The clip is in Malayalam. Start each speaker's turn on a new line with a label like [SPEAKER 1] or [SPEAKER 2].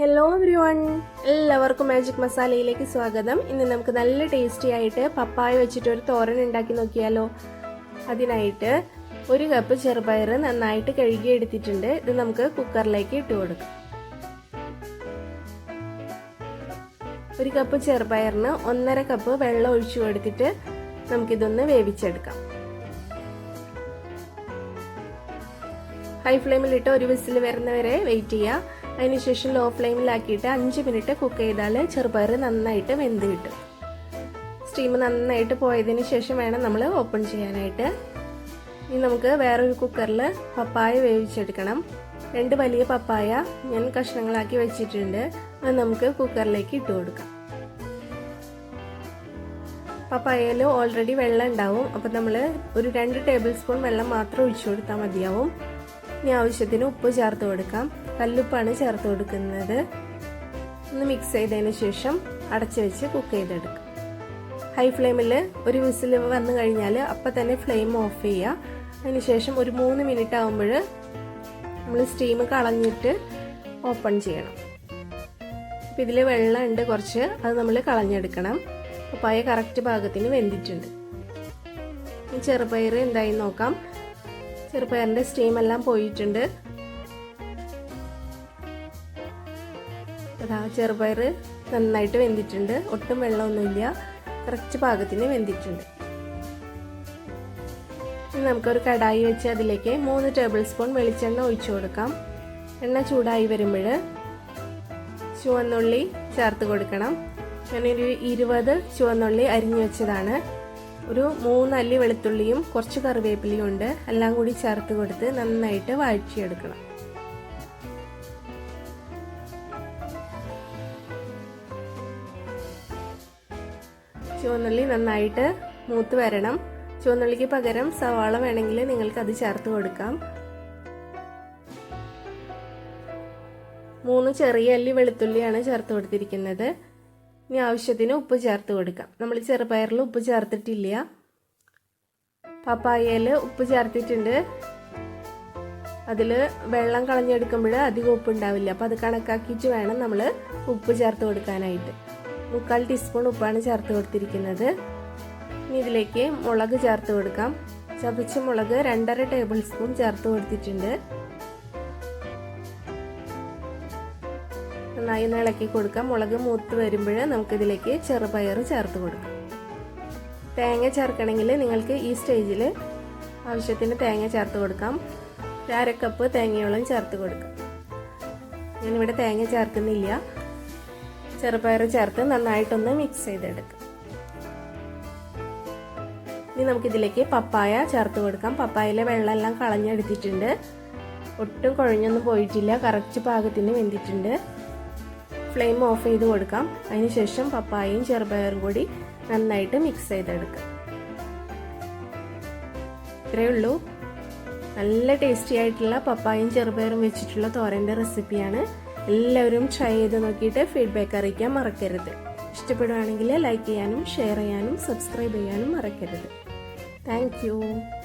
[SPEAKER 1] ഹലോ എവ്രി വൺ എല്ലാവർക്കും മാജിക് മസാലയിലേക്ക് സ്വാഗതം. ഇന്ന് നമുക്ക് നല്ല ടേസ്റ്റി ആയിട്ട് പപ്പായ വെച്ചിട്ട് ഒരു തോരൻ ഉണ്ടാക്കി നോക്കിയാലോ? അതിനായിട്ട് ഒരു കപ്പ് ചെറുപയർ നന്നായിട്ട് കഴുകി എടുത്തിട്ടുണ്ട് ഇത് നമുക്ക് കുക്കറിലേക്ക് ഇട്ട് കൊടുക്കാം. ഒരു കപ്പ് ചെറുപയറിന് ഒന്നര കപ്പ് വെള്ളം ഒഴിച്ചു കൊടുത്തിട്ട് നമുക്കിതൊന്ന് വേവിച്ചെടുക്കാം. ഹൈ ഫ്ലെയിമിലിട്ട് ഒരു വിസിൽ വരുന്നവരെ വെയിറ്റ് ചെയ്യുക. അതിനുശേഷം ലോ ഫ്ലെയിമിലാക്കിയിട്ട് അഞ്ച് മിനിറ്റ് കുക്ക് ചെയ്താൽ ചെറുപയർ നന്നായിട്ട് വെന്ത് കിട്ടും. സ്റ്റീം നന്നായിട്ട് പോയതിന് ശേഷം വേണം നമ്മൾ ഓപ്പൺ ചെയ്യാനായിട്ട്. ഇനി നമുക്ക് വേറൊരു കുക്കറിൽ പപ്പായ വേവിച്ചെടുക്കണം. രണ്ട് വലിയ പപ്പായ ഞാൻ കഷ്ണങ്ങളാക്കി വെച്ചിട്ടുണ്ട്. അത് നമുക്ക് കുക്കറിലേക്ക് ഇട്ട് കൊടുക്കാം. പപ്പായയിൽ ഓൾറെഡി വെള്ളം ഉണ്ടാവും. അപ്പം നമ്മൾ ഒരു രണ്ട് ടേബിൾ സ്പൂൺ വെള്ളം മാത്രം ഒഴിച്ചു കൊടുത്താൽ മതിയാവും. ഇനി ആവശ്യത്തിന് ഉപ്പ് ചേർത്ത് കൊടുക്കാം. കല്ലുപ്പാണ് ചേർത്ത് കൊടുക്കുന്നത്. ഒന്ന് മിക്സ് ചെയ്തതിന് ശേഷം അടച്ചു വെച്ച് കുക്ക് ചെയ്തെടുക്കാം. ഹൈ ഫ്ലെയിമിൽ ഒരു വിസിൽ വന്നു കഴിഞ്ഞാൽ അപ്പം തന്നെ ഫ്ലെയിം ഓഫ് ചെയ്യുക അതിനുശേഷം ഒരു മൂന്ന് മിനിറ്റ് ആകുമ്പോൾ നമ്മൾ സ്റ്റീം കളഞ്ഞിട്ട് ഓപ്പൺ ചെയ്യണം. അപ്പം ഇതിൽ വെള്ളം ഉണ്ട് കുറച്ച് അത് നമ്മൾ കളഞ്ഞെടുക്കണം. പപ്പായ കറക്റ്റ് ഭാഗത്തിന് വെന്തിട്ടുണ്ട്. ചെറുപയർ എന്തായി നോക്കാം. ചെറുപയറിന്റെ സ്റ്റീം എല്ലാം പോയിട്ടുണ്ട്. അതാ ചെറുപയർ നന്നായിട്ട് വെന്തിട്ടുണ്ട്. ഒട്ടും വെള്ളമൊന്നുമില്ല. കുറച്ച് പാകത്തിന് വെന്തിട്ടുണ്ട്. ഇനി നമുക്കൊരു കടായി വെച്ച് അതിലേക്ക് മൂന്ന് ടേബിൾ സ്പൂൺ വെളിച്ചെണ്ണ ഒഴിച്ചു കൊടുക്കാം. എണ്ണ ചൂടായി വരുമ്പോൾ ചുവന്നുള്ളി ചേർത്ത് കൊടുക്കണം. ഞാനൊരു ഇരുപത് ചുവന്നുള്ളി അരിഞ്ഞു വെച്ചതാണ്. ഒരു മൂന്നല്ലി വെളുത്തുള്ളിയും കുറച്ച് കറിവേപ്പിലയും ഉണ്ട്. എല്ലാം കൂടി ചേർത്ത് കൊടുത്ത് നന്നായിട്ട് വാഴ്ചയെടുക്കണം ചുവന്നുള്ളി നന്നായിട്ട് മൂത്ത് വരണം. ചുവന്നുള്ളിക്ക് പകരം സവാള വേണമെങ്കിൽ നിങ്ങൾക്ക് അത് ചേർത്ത് കൊടുക്കാം. മൂന്ന് ചെറിയ അല്ലി വെളുത്തുള്ളിയാണ് ചേർത്ത് കൊടുത്തിരിക്കുന്നത്. ഇനി ആവശ്യത്തിന് ഉപ്പ് ചേർത്ത് കൊടുക്കാം. നമ്മൾ ചെറുപയറിൽ ഉപ്പ് ചേർത്തിട്ടില്ല. പപ്പായയിൽ ഉപ്പ് ചേർത്തിട്ടുണ്ട്. അതിൽ വെള്ളം കളഞ്ഞെടുക്കുമ്പോൾ അധികം ഉപ്പ് ഉണ്ടാവില്ല. അപ്പോൾ അത് കണക്കാക്കിയിട്ട് വേണം നമ്മൾ ഉപ്പ് ചേർത്ത് കൊടുക്കാനായിട്ട്. മുക്കാൽ ടീസ്പൂൺ ഉപ്പാണ് ചേർത്ത് കൊടുത്തിരിക്കുന്നത്. ഇനി ഇതിലേക്ക് മുളക് ചേർത്ത് കൊടുക്കാം. ചതച്ച മുളക് രണ്ടര ടേബിൾ സ്പൂൺ ചേർത്ത് കൊടുത്തിട്ടുണ്ട്. നന്നായി ഒന്ന് ഇളക്കി കൊടുക്കാം. മുളക് മൂത്ത് വരുമ്പോൾ നമുക്കിതിലേക്ക് ചെറുപയർ ചേർത്ത് കൊടുക്കാം. തേങ്ങ ചേർക്കണമെങ്കിൽ നിങ്ങൾക്ക് ഈ സ്റ്റേജിൽ ആവശ്യത്തിന് തേങ്ങ ചേർത്ത് കൊടുക്കാം. അര കപ്പ് തേങ്ങയോളം ചേർത്ത് കൊടുക്കാം. ഞാനിവിടെ തേങ്ങ ചേർക്കുന്നില്ല. ചെറുപയർ ചേർത്ത് നന്നായിട്ടൊന്ന് മിക്സ് ചെയ്തെടുക്കാം. ഇനി നമുക്കിതിലേക്ക് പപ്പായ ചേർത്ത് കൊടുക്കാം. പപ്പായയിലെ വെള്ളമെല്ലാം കളഞ്ഞെടുത്തിട്ടുണ്ട്. ഒട്ടും കുഴഞ്ഞൊന്നും പോയിട്ടില്ല. കറക്റ്റ് പാകത്തിന് വെന്തിട്ടുണ്ട്. ഫ്ലെയിം ഓഫ് ചെയ്ത് കൊടുക്കാം. അതിനുശേഷം പപ്പായയും ചെറുപയറും കൂടി നന്നായിട്ട് മിക്സ് ചെയ്തെടുക്കാം. ഇത്രയേ ഉള്ളൂ. നല്ല ടേസ്റ്റി ആയിട്ടുള്ള പപ്പായയും ചെറുപയറും വെച്ചിട്ടുള്ള തോരന്റെ റെസിപ്പിയാണ് എല്ലാവരും ട്രൈ ചെയ്ത് നോക്കിയിട്ട് ഫീഡ്ബാക്ക് അറിയിക്കാൻ മറക്കരുത്. ഇഷ്ടപ്പെടുകയാണെങ്കിൽ ലൈക്ക് ചെയ്യാനും ഷെയർ ചെയ്യാനും സബ്സ്ക്രൈബ് ചെയ്യാനും മറക്കരുത്. താങ്ക്